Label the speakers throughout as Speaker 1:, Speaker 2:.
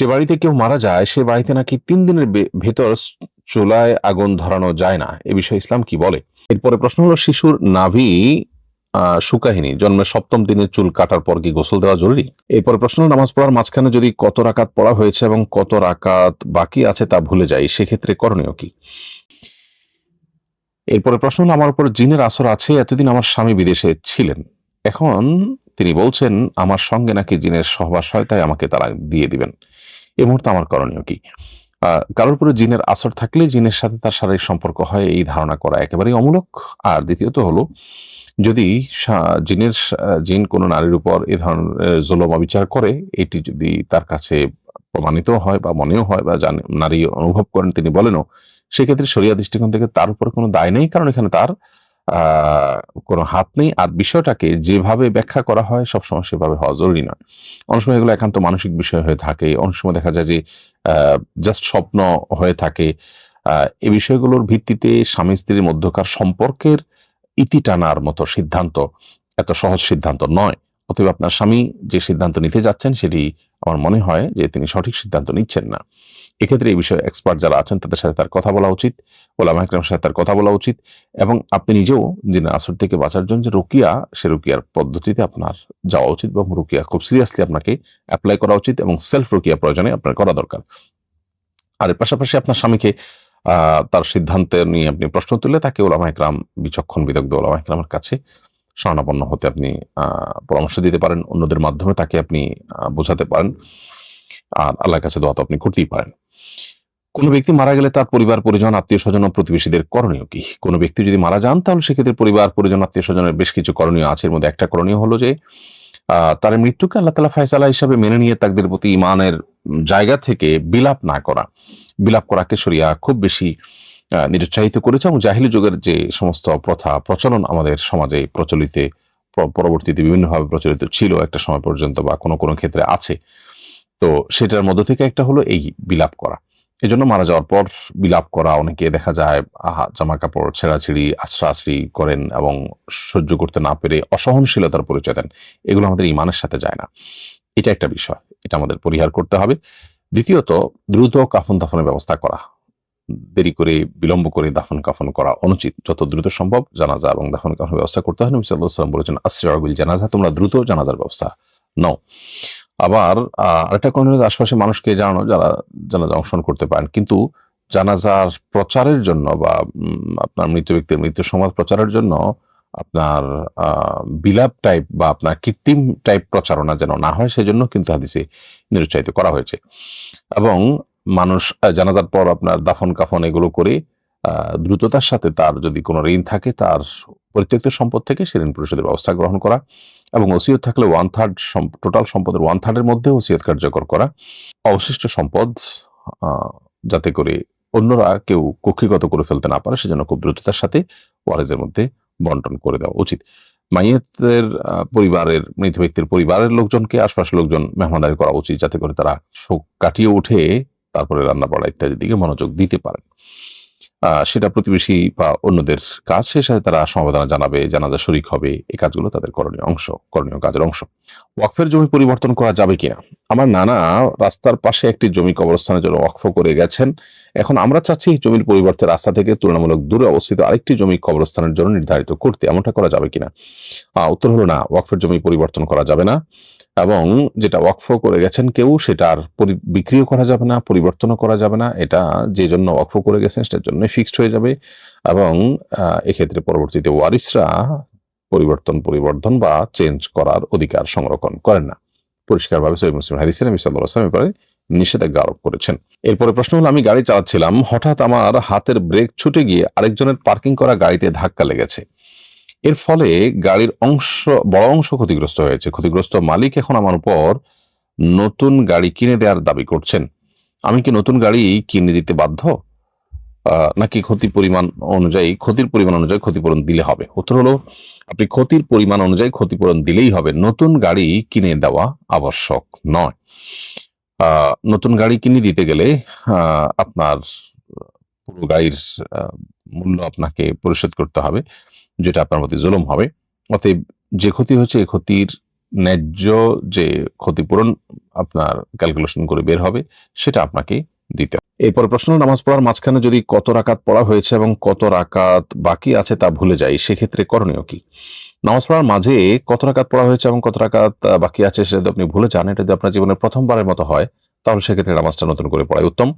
Speaker 1: যে বাড়িতে কেউ মারা যায় সে বাড়িতে নাকি তিন দিনের ভেতর চুলায় আগুন ধরানো যায় না। এ বিষয়ে ইসলাম কি বলে? এরপরে প্রশ্ন হলো শিশুর নাভি আহ, শুকাহিনী জন্মের সপ্তম দিনে চুল কাটার পর কি গোসল দেওয়া জরুরি? এরপরে প্রশ্ন নামাজ পড়ার মাঝখানে যদি কত রাকাত পড়া হয়েছে এবং কত রাকাত বাকি আছে তা ভুলে যায় সেক্ষেত্রে করণীয় কি? এরপরে প্রশ্ন হলো আমার উপর জিনের আসর আছে এতদিন আমার স্বামী বিদেশে ছিলেন। এখন তিনি বলছেন আমার সঙ্গে নাকি জিনের সহবাস হয় তাই আমাকে তারা দিয়ে দিবেন। এই মুহূর্তে আমার করণীয় কি? কারোর উপরে জিনের আসর থাকলে জিনের সাথে তার শারীরিক সম্পর্ক হয়, এই ধারণা করা একেবারেই অমূলক। আর দ্বিতীয়ত হলো, যদি জিনের জিন কোনো নারীর উপর এ ধরনের জুলম অবিচার করে, এটি যদি তার কাছে প্রমাণিত হয় বা মনেও হয় বা নারী অনুভব করেন তিনি বলেনও, সেক্ষেত্রে শরিয়া দৃষ্টিকোণ থেকে তার উপর কোনো দায় নেই, কারণ এখানে তার কোনো হাত নেই। আর বিষয়টাকে যেভাবে ব্যাখ্যা করা হয়, সবসময় সেভাবে হওয়া জরুরি নয়। অনেক সময় এগুলো একান্ত মানসিক বিষয় হয়ে থাকে। অনেক সময় দেখা যায় যে জাস্ট স্বপ্ন হয়ে থাকে। এই বিষয়গুলোর ভিত্তিতে স্বামী স্ত্রীর মধ্যকার সম্পর্কের ইতি টানার মতো সিদ্ধান্ত এত সহজ সিদ্ধান্ত নয়। অতএব আপনার স্বামী যে সিদ্ধান্ত নিতে যাচ্ছেন, সেটি আমার মনে হয় যে তিনি সঠিক সিদ্ধান্ত নিচ্ছেন না। এক্ষেত্রে এই বিষয়ে এক্সপার্ট যারা আছেন, তাদের সাথে তার কথা বলা উচিত, ওলামা একরামের সাথে তার কথা বলা উচিত এবং আপনি নিজেও যে আসর থেকে বাঁচার জন্য যে রুকিয়া, সে রুকিয়ার পদ্ধতিতে আপনার যাওয়া উচিত এবং রুকিয়া খুব সিরিয়াসলি আপনাকে অ্যাপ্লাই করা উচিত এবং সেলফ রুকিয়া প্রয়োজনে আপনার করা দরকার। আর এর পাশাপাশি আপনার স্বামীকে তার সিদ্ধান্ত নিয়ে আপনি প্রশ্ন তুললে তাকে ওলামা একরাম, বিচক্ষণ বিদগ্ধ ওলামা একরামের কাছে স্বর্ণাপন্ন হতে আপনি পরামর্শ দিতে পারেন, অন্যদের মাধ্যমে তাকে আপনি বোঝাতে পারেন। আর আল্লাহর কাছে দোয়া তো আপনি করতেই পারেন। কোন ব্যক্তি মারা গেলে তার পরিবার, পরিজন আত্মীয় স্বজন প্রতিবেশীদের করণীয় কি? কোন ব্যক্তি যদি মারা যান, তাহলে সেক্ষেত্রে পরিবার, পরিজন আত্মীয় স্বজনের বেশ কিছু করণীয় আছে। এর মধ্যে একটা করণীয় হলো যে তার মৃত্যুকে আল্লাহ তালা ফয়সালা হিসাবে মেনে নিয়ে তাদের প্রতি ইমানের জায়গা থেকে বিলাপ না করা। বিলাপ করাকে সরিয়া খুব বেশি নিরুৎসাহিত করেছে এবং জাহিলি যুগের যে সমস্ত প্রথা প্রচলন আমাদের সমাজে প্রচলিত পরবর্তীতে বিভিন্নভাবে প্রচলিত ছিল একটা সময় পর্যন্ত বা কোনো কোনো ক্ষেত্রে আছে। তো সেটার মধ্য থেকে একটা হলো এই বিলাপ করা। এজন্য মারা যাওয়ার পর বিলাপ করা, অনেকে দেখা যায়, আহা জামা কাপড় ছেঁড়াছিড়ি আশ্রা আশ্রি করেন এবং সহ্য করতে না পেরে অসহনশীলতার পরিচয় দেন। এগুলো আমাদের ইমানের সাথে যায় না। এটা একটা বিষয়। এটা আমাদের পরিহার করতে হবে। দ্বিতীয়ত, দ্রুত কাফন দাফনের ব্যবস্থা করা। দেরি করে বিলম্ব করে দাফন কাফন করা অনুচিত। যত দ্রুত সম্ভব জানাজা এবং দাফন কাফনের ব্যবস্থা করতে হয়। নবী সাল্লাল্লাহু আলাইহি ওয়াসাল্লাম বলেছেন আসরাবিল জানাজা, তোমরা দ্রুত জানাজার ব্যবস্থা নাও। আবার আরেকটা কারণ আশপাশে মানুষকে জানানো, যারা জানাজা অংশগ্রহণ করতে পারেন, কিন্তু জানাজার প্রচারের জন্য বা আপনার মৃত ব্যক্তির মৃত্যু সংবাদ প্রচারের জন্য আপনার বিলাপ টাইপ বা আপনার কৃত্রিম টাইপ প্রচারণা যেন না হয়, সেজন্য কিন্তু হাদিসে নিরুৎসাহিত করা হয়েছে। এবং মানুষ জানাজার পর আপনার দাফন, কাফন এগুলো করে দ্রুততার সাথে তার যদি কোনো ঋণ থাকে, তার পরিত্যক্ত সম্পদ থেকে সে ঋণ পরিশোধের ব্যবস্থা গ্রহণ করা এবং ওসিয়ত থাকলে ওয়ান থার্ড টোটাল সম্পদের ওয়ান থার্ডের মধ্যে ওসিয়ত কার্যকর করা। অবশিষ্ট সম্পদ যাতে করে অন্যরা কেউ কক্ষিগত করে ফেলতে না পারে, সেজন্য খুব দ্রুততার সাথে ওয়ারেজের মধ্যে বন্টন করে দেওয়া উচিত। মাইয়েতের পরিবারের, মৃত ব্যক্তির পরিবারের লোকজনকে, আশপাশের লোকজন মেহমানদারি করা উচিত, যাতে করে তারা শোক কাটিয়ে উঠে তারপরে রান্না বাড়া ইত্যাদির দিকে মনোযোগ দিতে পারেন। সেটা প্রতিবেশী বা অন্যদের কাজ সে সাথে তারা সমবেদনা জানাবে, জানাজা শরিক হবে। এই কাজগুলো তাদের করণীয় অংশ, করণীয় কাজের অংশ। ওয়াকফের জমি পরিবর্তন করা যাবে কিনা? আমার নানা রাস্তার পাশে একটি জমি কবরস্থানের জন্য ওয়াকফ করে গেছেন। এখন আমরা চাচ্ছি জমির পরিবর্তে রাস্তা থেকে তুলনামূলক দূরে অবস্থিত আরেকটি জমি কবরস্থানের জন্য নির্ধারিত করতে এমনটা করা যাবে কিনা? উত্তর হলো না, ওয়াকফের জমি পরিবর্তন করা যাবে না। এবং যেটা ওয়াকফ করে গেছেন কেউ সেটার বিক্রিও করা যাবে না, পরিবর্তনও করা যাবে না। এটা যে জন্য ওয়াকফ করে গেছেন, সেটার জন্য ফিক্সড হয়ে যাবে এবং এক্ষেত্রে পরবর্তীতে ওয়ারিসরা পরিবর্তন, পরিবর্ধন বা চেঞ্জ করার অধিকার সংরক্ষণ করেন না। পরিষ্কারভাবে সৈয়দ মুসলিম হাদিসের নবী ওয়াসাল্লাম নিষেধাজ্ঞা আরোপ করেছেন। এরপরে প্রশ্ন হলো, আমি গাড়ি চালাচ্ছিলাম, হঠাৎ আমার হাতের ব্রেক ছুটে গিয়ে আরেকজনের পার্কিং করা গাড়িতে ধাক্কা লেগেছে। এর ফলে গাড়ির অংশ, বড় অংশ ক্ষতিগ্রস্ত হয়েছে। ক্ষতিগ্রস্ত মালিক এখন আমার উপর নতুন গাড়ি কিনে দেওয়ার দাবি করছেন। আমি কি নতুন গাড়ি কিনে দিতে বাধ্য? নাকি ক্ষতির পরিমাণ অনুযায়ী, ক্ষতির পরিমাণ অনুযায়ী ক্ষতিপূরণ দিলে হবে। উত্তর হলো, আপনি ক্ষতির পরিমাণ অনুযায়ী ক্ষতিপূরণ দিলেই হবে। নতুন গাড়ি কিনে দেওয়া আবশ্যক নয়। নতুন গাড়ি কিনে দিতে গেলে আপনার পুরো গাড়ির মূল্য আপনাকে পরিশোধ করতে হবে, যেটা আপনার প্রতি জুলুম হবে। অতএব যে ক্ষতি হচ্ছে এই ক্ষতির ন্যায্য যে ক্ষতিপূরণ আপনার ক্যালকুলেশন করে বের হবে, সেটা আপনাকে দিতে এরপরে প্রশ্ন, নামাজ পড়ার মাঝখানে যদি কত রাকাত পড়া হয়েছে এবং কত রাকাত বাকি আছে তা ভুলে যাই, সেক্ষেত্রে করণীয় কি? নামাজ পড়ার মাঝে কত রাকাত পড়া হয়েছে এবং কত রাকাত বাকি আছে সেটা আপনি ভুলে যান, এটা যদি আপনার জীবনের প্রথমবারের মতো হয়, তাহলে সেক্ষেত্রে নামাজটা নতুন করে পড়াই উত্তম।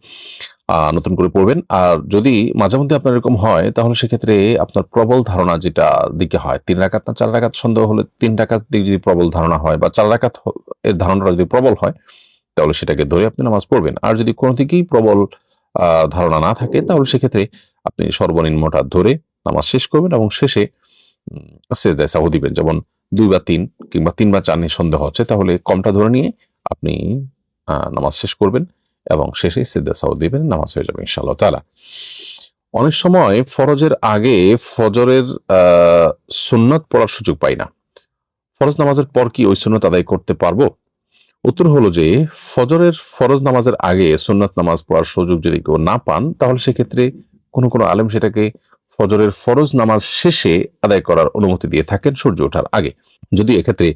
Speaker 1: নতুন করে পড়বেন। আর যদি মাঝে মধ্যে আপনার এরকম হয়, তাহলে সেক্ষেত্রে আপনার প্রবল ধারণা যেটা দিকে হয়, তিন রাকাত না চার রাকাত সন্দেহ হলে তিন রাকাত দিকে যদি প্রবল ধারণা হয় বা চার রাকাত এর ধারণাটা যদি প্রবল হয় তাহলে সেটাকে ধরে আপনি নামাজ পড়বেন। আর যদি কোনো দিকেই প্রবল ধারণা না থাকে, তাহলে সেক্ষেত্রে আপনি সর্বনিম্নটা ধরে নামাজ শেষ করবেন এবং শেষে সেজদায় সাহু দিবেন। যেমন দুই বা তিন কিংবা তিন বা চার নিয়ে সন্দেহ হচ্ছে, তাহলে কমটা ধরে নিয়ে আপনি নামাজ শেষ করবেন এবং শেষে সেজদা সাহু দিবেন, নামাজ হয়ে যাবে ইনশাআল্লাহ তাআলা। অনেক সময় ফরজের আগে ফজরের সুন্নত পড়ার সুযোগ পাই না। ফরজ নামাজের পর কি ওই সুন্নত আদায় করতে পারব? উত্তর হলো যে, ফজরের ফরজ নামাজের আগে সুন্নত নামাজ পড়ার সুযোগ যদি কেউ না পান, তাহলে সেক্ষেত্রে কোনো কোনো আলেম সেটাকে ফজরের ফরজ নামাজ শেষে আদায় করার অনুমতি দিয়ে থাকেন সূর্য ওঠার আগে। যদি এক্ষেত্রে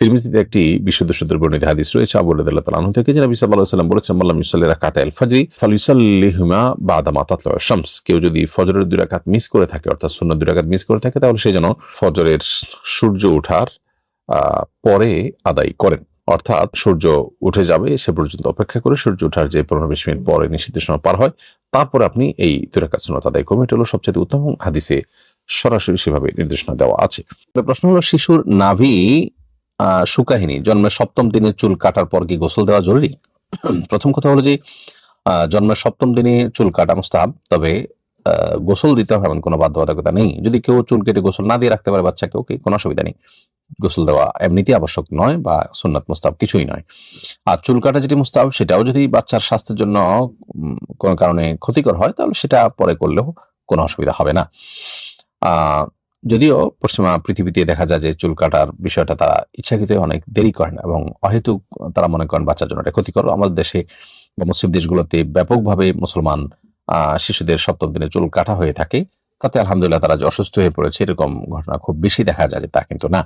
Speaker 1: তিরমিজিতে একটি বিশুদ্ধ সূত্রের বর্ণিত হাদিস রয়েছে, আবু রাদিয়াল্লাহু তাআলা আনহু থেকে, যে নবী সাল্লাল্লাহু সাল্লাম বলেছেন মাল্লাম ইউসাল্লি রাকাত আল ফজরি ফালিসাল্লিহুমা বাদা মা তাতলা শামস। কেউ যদি ফজরের দুই রাকাত মিস করে থাকে, অর্থাৎ সুন্নত দুই রাকাত মিস করে থাকে, তাহলে সে যেন ফজরের সূর্য ওঠার পরে আদায় করেন। অর্থাৎ সূর্য উঠে যাবে সে পর্যন্ত অপেক্ষা করে সূর্য ওঠার যে পনেরো বিশ মিনিট পরে নিষিদ্ধ সময় পার হয় তারপর আপনি এই দুরাকাত সুন্নত আদায় এটা হলো সবচেয়ে উত্তম হাদিসে সরাসরি সেভাবে নির্দেশনা দেওয়া আছে। প্রশ্ন হলো শিশুর নাভি আহ, শুকাহিনী জন্মের সপ্তম দিনে চুল কাটার পর কি গোসল দেওয়া জরুরি? প্রথম কথা হলো যে জন্মের সপ্তম দিনে চুল কাটা মুস্তাহাব তবে গোসল দিতে হবে এমন কোনো বাধ্যবাধকতা নেই। যদি কেউ চুল কেটে গোসল না দিয়ে রাখতে পারে বাচ্চাকে ওকে কোনো অসুবিধা নেই। গোসল দেওয়া এমনিতেই আবশ্যক নয় বা সুন্নাত মুস্তাহাব কিছুই নয়। আর চুল কাটা যেটি মুস্তাহাব, সেটাও যদি বাচ্চার স্বাস্থ্যের জন্য কোনো কারণে ক্ষতিকর হয়, তাহলে সেটা পরে করলেও কোনো অসুবিধা হবে না। যদিও পশ্চিমা পৃথিবীতে দেখা যায় যে চুল কাটার বিষয়টা তারা ইচ্ছাকৃত অনেক দেরি করেন এবং অহেতুক তারা মনে করেন বাচ্চার জন্য এটা ক্ষতিকর। আমাদের দেশে বা মুসলিম দেশগুলোতে ব্যাপকভাবে মুসলমান শিশুদের সপ্তম দিনে চুল কাটা হয়ে থাকে। তাতে আলহামদুলিল্লাহ তারা যে অসুস্থ হয়ে পড়েছে, এরকম ঘটনা খুব বেশি দেখা যায় তা কিন্তু না।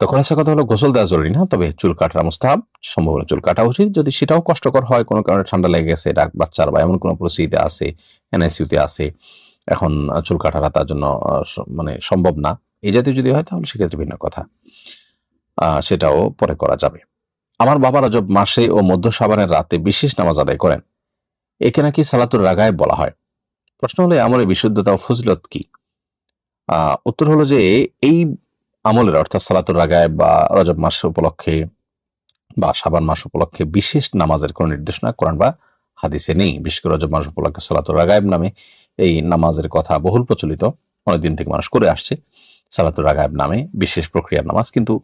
Speaker 1: তো খোলাসা কথা হলো, গোসল দেওয়া জরুরি না? তবে চুল কাটা মুস্তাহাব সম্ভব হলে চুল কাটা উচিত। যদি সেটাও কষ্টকর হয়, কোনো কারণে ঠান্ডা লেগে গেছে ডাক বাচ্চার বা এমন কোনো পরিস্থিতিতে আছে এনআইসিউতে আছে, এখন চুল কাটাটা তার জন্য মানে সম্ভব না। এই জাতীয় যদি হয়, তাহলে সেক্ষেত্রে ভিন্ন কথা। সেটাও পরে করা যাবে। আমার বাবা রজব মাসে ও মধ্য সাবানের রাতে বিশেষ নামাজ আদায় করেন। একে নাকি সালাতুর রাগায় বলা হয়। প্রশ্ন হলো, এই বিশুদ্ধতা ও ফজিলত কি? উত্তর হলো যে, এই আমলের অর্থাৎ সালাতুর রাগায় বা রজব মাস উপলক্ষে বা সাবান মাস উপলক্ষে বিশেষ নামাজের কোনো নির্দেশনা কোরআন বা হাদিসে নেই। বিশেষ করে রজব মাস উপলক্ষে সালাতুর রাগায়ব নামে এই নামাজের কথা বহুল প্রচলিত অনেকদিন থেকে মানুষ করে আসছে সালাতুর রাগায়ব নামে বিশেষ প্রক্রিয়ার নামাজ, কিন্তু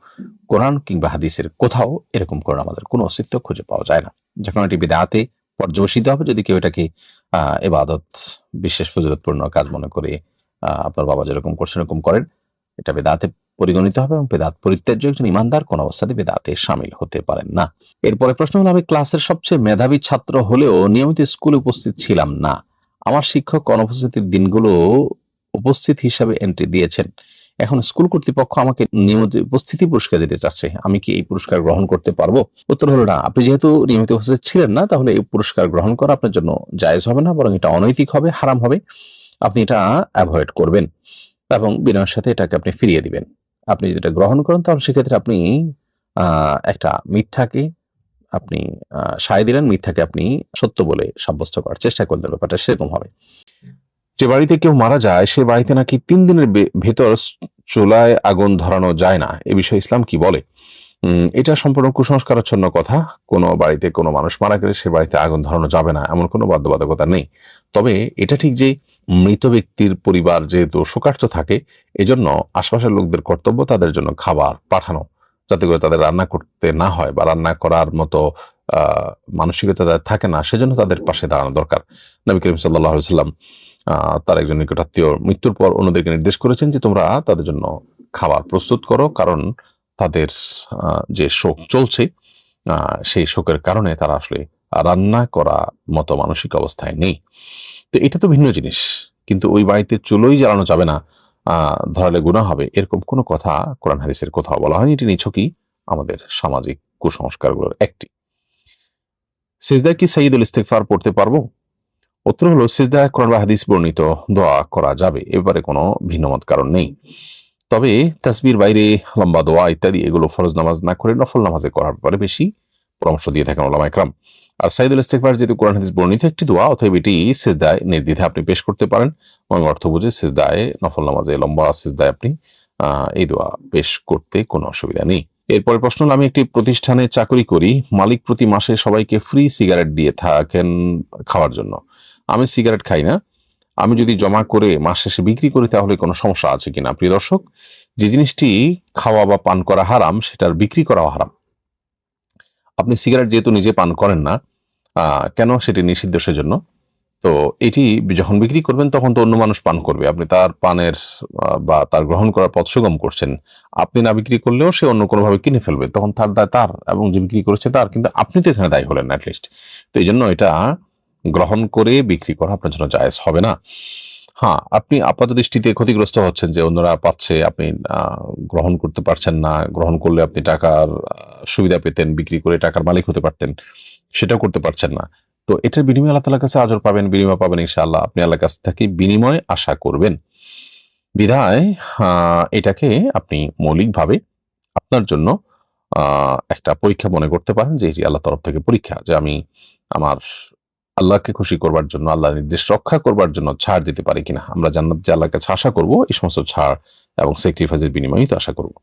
Speaker 1: কোরআন কিংবা হাদিসের কোথাও এরকম করে আমাদের কোনো অস্তিত্ব খুঁজে পাওয়া যায় না। যখন এটি বিদাতে পর্যবসিত হবে, যদি কেউ এটাকে এবাদত, বিশেষ ফজিলতপূর্ণ কাজ মনে করে আপনার বাবা যেরকম করছেন এরকম করেন। এটা বেদাতে পরিগণিত হবে এবং বেদাত পরিত্যাজ্য একজন ইমানদার কোন অবস্থাতে বেদাতে সামিল হতে পারেন না। এরপরে প্রশ্ন হলো, আমি ক্লাসের সবচেয়ে মেধাবী ছাত্র হলেও নিয়মিত স্কুলে উপস্থিত ছিলাম না। আমার শিক্ষক অনুপস্থিতির দিনগুলো উপস্থিত হিসাবে এন্ট্রি দিয়েছেন। এখন স্কুল কর্তৃপক্ষ আমাকে নিয়মিত উপস্থিতি পুরস্কার দিতে চাচ্ছে। আমি কি এই পুরস্কার গ্রহণ করতে পারব? উত্তর হলো না। আপনি যেহেতু নিয়মিত উপস্থিত ছিলেন না, তাহলে এই পুরস্কার গ্রহণ করা আপনার জন্য জায়েজ হবে না, বরং এটা অনৈতিক হবে, হারাম হবে। আপনি এটা অ্যাভয়েড করবেন এবং বিনয়ের সাথে এটাকে আপনি ফিরিয়ে দিবেন। আপনি যদি এটা গ্রহণ করেন, তাহলে সেক্ষেত্রে আপনি একটা মিথ্যাকে আপনি সায় দিলেন। মিথ্যাকে আপনি সত্য বলে সাব্যস্ত করার চেষ্টা করলেন। ব্যাপারটা সেরকম হবে। যে বাড়িতে কেউ মারা যায়, সে বাড়িতে নাকি তিন দিনের ভেতর চুলায় আগুন ধরানো যায় না। এ বিষয়ে ইসলাম কি বলে? এটা সম্পূর্ণ কুসংস্কারাচ্ছন্ন কথা। কোনো বাড়িতে কোনো মানুষ মারা গেলে সে বাড়িতে আগুন ধরানো যাবে না, এমন কোনো বাধ্যবাধকতা নেই। তবে এটা ঠিক যে মৃত ব্যক্তির পরিবার যেহেতু শোকার্ত থাকে, এজন্য আশপাশের লোকদের কর্তব্য তাদের জন্য খাবার পাঠানো, যাতে করে তাদের রান্না করতে না হয় বা রান্না করার মতো মানসিকতা তাদের থাকে না, সেজন্য তাদের পাশে দাঁড়ানো দরকার। নবী করিম সাল্লাহ সাল্লাম তার একজন নিকটাত্মীয় মৃত্যুর পর অন্যদেরকে নির্দেশ করেছেন যে তোমরা তাদের জন্য খাবার প্রস্তুত করো, কারণ তাদের যে শোক চলছে সেই শোকের কারণে তারা আসলে রান্না করা মতো মানসিক অবস্থায় নেই। তো এটা তো ভিন্ন জিনিস, কিন্তু ওই বাড়িতে চুলোই জ্বালানো যাবে না ধরালে গুণা হবে, এরকম কোনো কথা কোরআন হারিসের কোথাও বলা হয়নি, এটি নিছকই আমাদের সামাজিক কুসংস্কারগুলোর একটি। সিজদায় কি সাইদুল ইস্তেকফার পড়তে পারব? উত্তর হলো সিজদায় কোরআন বা হাদিস বর্ণিত দোয়া করা যাবে। এবারে কোনো ভিন্নমত কারণ নেই। তবে তাসবির বাইরে লম্বা দোয়া ইত্যাদি এগুলো ফরজ নামাজ না করে নফল নামাজে করার ব্যাপারে বেশি পরামর্শ দিয়ে থাকেন ওলামা একরাম আর সাইদুল ইস্তেকবার যেহেতু কোরআন হাদিস বর্ণিত একটি দোয়া অতএব এটি সিজদায় নির্দ্বিধে আপনি পেশ করতে পারেন। আমি অর্থ বুঝে সিজদায় নফল নামাজে লম্বা সিজদায় আপনি এই দোয়া পেশ করতে কোনো অসুবিধা নেই। এরপরে প্রশ্ন হলো, আমি একটি প্রতিষ্ঠানে চাকরি করি মালিক প্রতি মাসে সবাইকে ফ্রি সিগারেট দিয়ে থাকেন খাওয়ার জন্য। আমি সিগারেট খাই না। আমি যদি জমা করে মাস শেষে বিক্রি করি তাহলে কোনো সমস্যা আছে কিনা? প্রিয় দর্শক, যে জিনিসটি খাওয়া বা পান করা হারাম, সেটার বিক্রি করাও হারাম। আপনি সিগারেট যেহেতু নিজে পান করেন না কেন সেটি নিষিদ্ধ সেজন্য? তো এটি যখন বিক্রি করবেন তখন তো অন্য মানুষ পান করবে। আপনি তার পানের বা তার গ্রহণ করার পথ সুগম করছেন। আপনি না বিক্রি করলেও সে অন্য কোনোভাবে কিনে ফেলবে। তখন তার দায় তার এবং যে বিক্রি করেছে তার, কিন্তু আপনি তো এখানে দায়ী হলেন অ্যাটলিস্ট তো এই জন্য এটা গ্রহণ করে বিক্রি করা আপনার জন্য জায়েজ হবে না। হ্যাঁ আপনি আপাত দৃষ্টিতে ক্ষতিগ্রস্ত হচ্ছেন যে অন্যরা পাচ্ছে, আপনি গ্রহণ করতে পারছেন না, গ্রহণ করলে আপনি টাকার সুবিধা পেতেন, বিক্রি করে টাকার মালিক হতে পারতেন, সেটাও করতে পারছেন না। তো এটার বিনিময়ে আল্লাহ তালার কাছে আজর পাবেন, বিনিময় পাবেন ইনশাআল্লাহ। আপনি আল্লাহর কাছ থেকে বিনিময় আশা করবেন। বিধায় এটাকে আপনি মৌলিকভাবে আপনার জন্য একটা পরীক্ষা মনে করতে পারেন যে এটি আল্লাহ তরফ থেকে পরীক্ষা যে আমি আমার আল্লাহকে খুশি করবার জন্য, আল্লাহ নির্দেশ রক্ষা করবার জন্য ছাড় দিতে পারি কিনা, আমরা জান্নাত যে আল্লাহর কাছে আশা করব, এই সমস্ত ছাড় এবং স্যাক্রিফাইসের বিনিময়ই তো আশা করব।